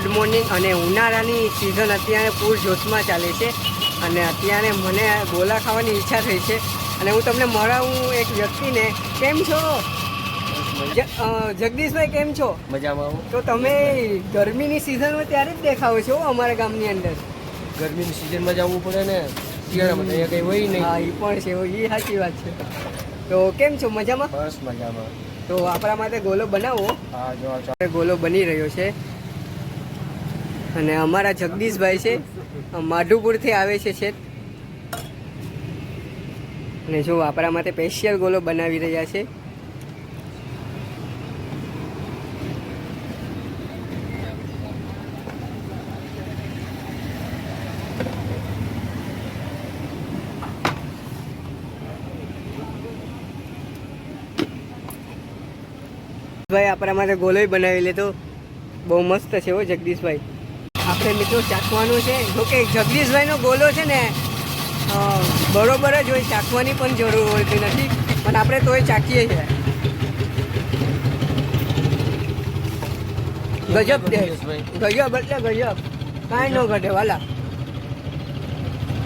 Good morning અને ઉનાળાની season અત્યારે પૂર જોશમાં ચાલે છે. અને અત્યારે મને ગોલા ખાવાની ઈચ્છા થઈ છે. અને હું તમને મળાવું એક વ્યક્તિને. કેમ છો? જગદીશભાઈ કેમ છો? મજામાં તો તમે ગરમીની સિઝનમાં ત્યારે જ દેખાવો છો અમારા ગામની અંદર. ગરમીની સિઝનમાં જવું પડે ને? શિયાળામાં અહીંયા કંઈ હોય નહીં. હા એ પણ છે એ સાચી વાત છે. તો કેમ છો? મજામાં? બસ મજામાં. તો આપણા માટે ગોલો બનાવો. હા જો ગોલો બની રહ્યો છે. અને અમારા જગદીશભાઈ છે માધુપુરથી આવે છે છે અને જો આપણા માટે સ્પેશિયલ ગોલો બનાવી રહ્યા છે. ભાઈ, આપણા માટે ગોલોય બનાવી લેતો બહુ મસ્ત છે હો જગદીશભાઈ. આપણે મિત્રો ચાખવાનું છે. જોકે જગદીશભાઈનો ગોલો છે ને બરોબર જ હોય, ચાખવાની પણ જરૂર હોતી નથી. પણ આપણે તોય ચાખીએ છીએ. ગજબ ગજબ એટલે ગજબ. કાંઈ ન ઘટે, વાલા.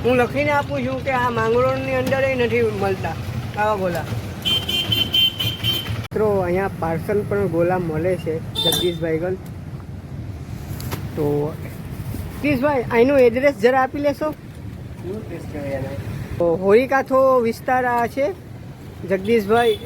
હું લખીને આપું છું કે આ માંગરોળની અંદર નથી મળતા. આવા ગોલા. મિત્રો, અહીંયા પાર્સલ પણ ગોલા મળે છે જગદીશભાઈ ગલ તો જગદીશભાઈ અહીંનું એડ્રેસ જરા આપી લેશો? હોળીકાથો વિસ્તાર આ છે. જગદીશભાઈ